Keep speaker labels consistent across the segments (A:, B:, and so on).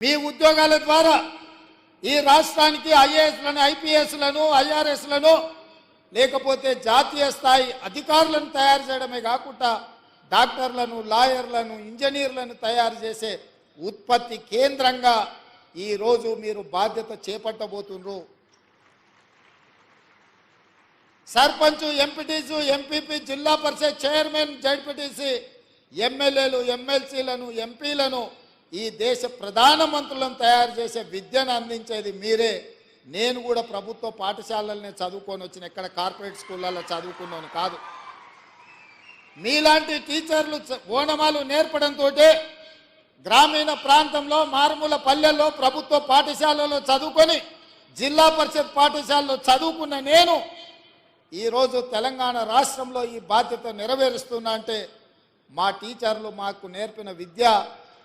A: మీ ఉద్యోగాల ద్వారా ఈ రాష్ట్రానికి ఐఏఎస్లను ఐపీఎస్లను ఐఆర్ఎస్లను లేకపోతే జాతీయ స్థాయి అధికారులను తయారు చేయడమే కాకుండా డాక్టర్లను లాయర్లను ఇంజనీర్లను తయారు చేసే ఉత్పత్తి కేంద్రంగా ఈరోజు మీరు బాధ్యత చేపట్టబోతున్నారు సర్పంచ్ ఎంపీటీసు ఎంపీపీ జిల్లా పరిషత్ చైర్మన్ జడ్పీటీసీ ఎమ్మెల్యేలు ఎమ్మెల్సీలను ఎంపీలను ఈ దేశ ప్రధానమంత్రులను తయారు చేసే విద్యను అందించేది మీరే. నేను కూడా ప్రభుత్వ పాఠశాలలనే చదువుకొని వచ్చిన ఎక్కడ కార్పొరేట్ స్కూళ్ళల్లో చదువుకున్నాను కాదు. మీలాంటి టీచర్లు ఓనమాలు నేర్పడంతో గ్రామీణ ప్రాంతంలో మారుమూల పల్లెల్లో ప్రభుత్వ పాఠశాలలో చదువుకొని జిల్లా పరిషత్ పాఠశాలలో చదువుకున్న నేను ఈరోజు తెలంగాణ రాష్ట్రంలో ఈ బాధ్యత నెరవేరుస్తున్నా అంటే మా టీచర్లు మాకు నేర్పిన విద్య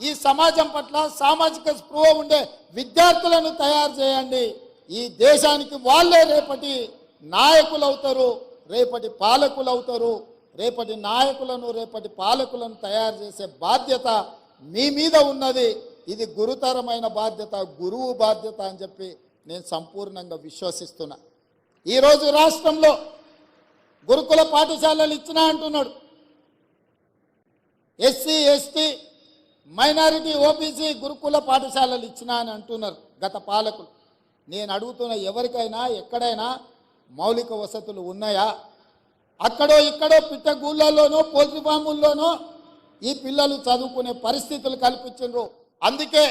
A: ఈ సమాజం పట్ల సామాజిక స్పృహ ఉండే విద్యార్థులను తయారు చేయండి. ఈ దేశానికి వాళ్ళే రేపటి నాయకులు అవుతారు రేపటి పాలకులు అవుతారు రేపటి నాయకులను రేపటి పాలకులను తయారు చేసే బాధ్యత మీ మీద ఉన్నది. ఇది గురుతరమైన బాధ్యత గురువు బాధ్యత అని చెప్పి నేను సంపూర్ణంగా విశ్వసిస్తున్నా. ఈరోజు రాష్ట్రంలో గురుకుల పాఠశాలలు ఇచ్చినా అంటున్నాడు. ఎస్సీ ఎస్టీ మైనారిటీ ఓబీసీ గురుకుల పాఠశాలలు ఇచ్చినా అని అంటున్నారు గత పాలకులు. నేను అడుగుతున్న ఎవరికైనా ఎక్కడైనా మౌలిక వసతులు ఉన్నాయా? అక్కడో ఇక్కడో పిట్టగూళ్ళల్లోనో పోల్ట్రీ ఫాముల్లోనో ఈ పిల్లలు చదువుకునే పరిస్థితులు కల్పించారు అందుకే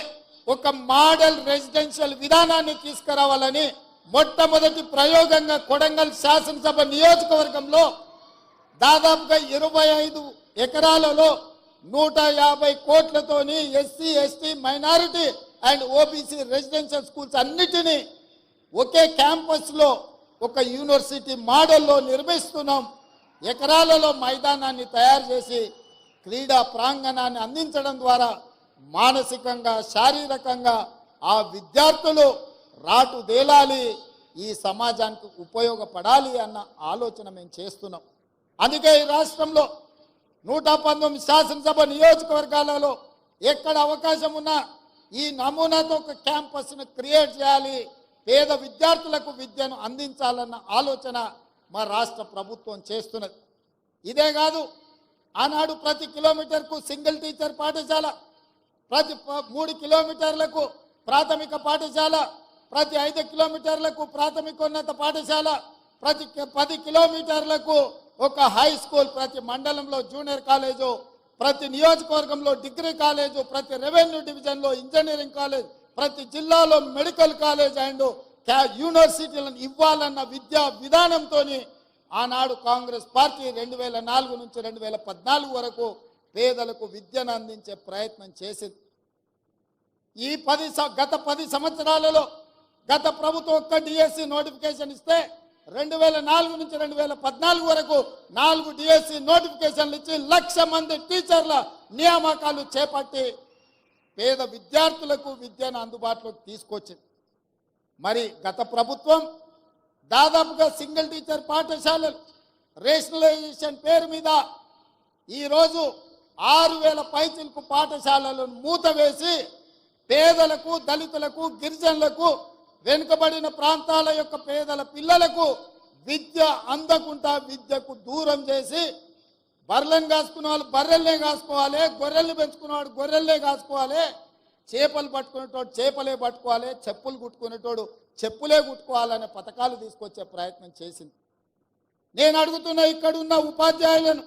A: ఒక మోడల్ రెసిడెన్షియల్ విధానాన్ని తీసుకురావాలని మొట్టమొదటి ప్రయోగంగా కొడంగల్ శాసనసభ నియోజకవర్గంలో దాదాపుగా ఇరవై ఐదు ఎకరాలలో నూట యాభై కోట్లతోని SC ST minority and OBC residential schools అన్నిటినీ ఒకే క్యాంపస్లో ఒక యూనివర్సిటీ మోడల్లో నిర్మిస్తున్నాం. ఎకరాలలో మైదానాన్ని తయారు చేసి క్రీడా ప్రాంగణాన్ని అందించడం ద్వారా మానసికంగా శారీరకంగా ఆ విద్యార్థులు రాటు దేలాలి ఈ సమాజానికి ఉపయోగపడాలి అన్న ఆలోచన మేము చేస్తున్నాం. అందుకే ఈ రాష్ట్రంలో నూట పంతొమ్మిది శాసనసభ నియోజకవర్గాలలో ఎక్కడ అవకాశం ఉన్నా ఈ నమూనాతో ఒక క్యాంపస్ను క్రియేట్ చేయాలి. పేద విద్యార్థులకు విద్యను అందించాలన్న ఆలోచన మా రాష్ట్ర ప్రభుత్వం చేస్తున్నది. ఇదే కాదు ఆనాడు ప్రతి కిలోమీటర్కు సింగిల్ టీచర్ పాఠశాల ప్రతి మూడు కిలోమీటర్లకు ప్రాథమిక పాఠశాల ప్రతి ఐదు కిలోమీటర్లకు ప్రాథమికోన్నత పాఠశాల ప్రతి పది కిలోమీటర్లకు ఒక హై స్కూల్ ప్రతి మండలంలో జూనియర్ కాలేజు ప్రతి నియోజకవర్గంలో డిగ్రీ కాలేజు ప్రతి రెవెన్యూ డివిజన్లో ఇంజనీరింగ్ కాలేజ్ ప్రతి జిల్లాలో మెడికల్ కాలేజ్ అండ్ క్యా- యూనివర్సిటీలను ఇవ్వాలన్న విద్యా విధానంతోని ఆనాడు కాంగ్రెస్ పార్టీ రెండు వేల నాలుగు నుంచి రెండు వేల పద్నాలుగు వరకు పేదలకు విద్యను అందించే ప్రయత్నం చేసింది. ఈ పది గత పది సంవత్సరాలలో గత ప్రభుత్వం ఒక్క డిఎస్సి నోటిఫికేషన్ ఇస్తే రెండు వేల నాలుగు నుంచి రెండు వేల పద్నాలుగు వరకు నాలుగు డిఎస్సి నోటిఫికేషన్లు ఇచ్చి లక్ష మంది టీచర్ల నియామకాలు చేపట్టి పేద విద్యార్థులకు విద్యను అందుబాటులోకి తీసుకొచ్చింది. మరి గత ప్రభుత్వం దాదాపుగా సింగిల్ టీచర్ పాఠశాలలు రేషనలైజేషన్ పేరు మీద ఈరోజు ఆరు వేల పైచిలకు పాఠశాలలను మూతవేసి పేదలకు దళితులకు గిరిజనులకు వెనుకబడిన ప్రాంతాల యొక్క పేదల పిల్లలకు విద్య అందకుండా విద్యకు దూరం చేసి బర్రెలను కాసుకున్న వాళ్ళు బర్రెల్నే కాసుకోవాలి గొర్రెల్ని పెంచుకునేవాడు గొర్రెల్నే కాసుకోవాలి చేపలు పట్టుకునేటోడు చేపలే పట్టుకోవాలి చెప్పులు కుట్టుకునేటోడు చెప్పులే కుట్టుకోవాలనే పథకాలు తీసుకొచ్చే ప్రయత్నం చేసింది. నేను అడుగుతున్నా ఇక్కడున్న ఉపాధ్యాయులను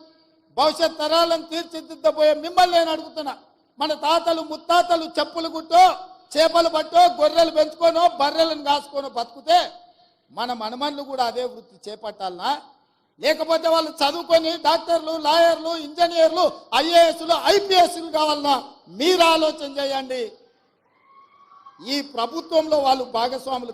A: భవిష్యత్ తరాలను తీర్చిదిద్దబోయే మిమ్మల్ని నేను అడుగుతున్నా. మన తాతలు ముత్తాతలు చెప్పులు కుట్టో చేపలు పట్టో గొర్రెలు పెంచుకోనో బర్రెలను కాసుకోనో బతుకుతే మన మనమన్లు కూడా అదే వృత్తి చేపట్టాలనా? లేకపోతే వాళ్ళు చదువుకొని డాక్టర్లు లాయర్లు ఇంజనీర్లు ఐఏఎస్లు ఐపీఎస్లు కావాలన్నా మీరు ఆలోచన చేయండి. ఈ ప్రభుత్వంలో వాళ్ళు భాగస్వాములు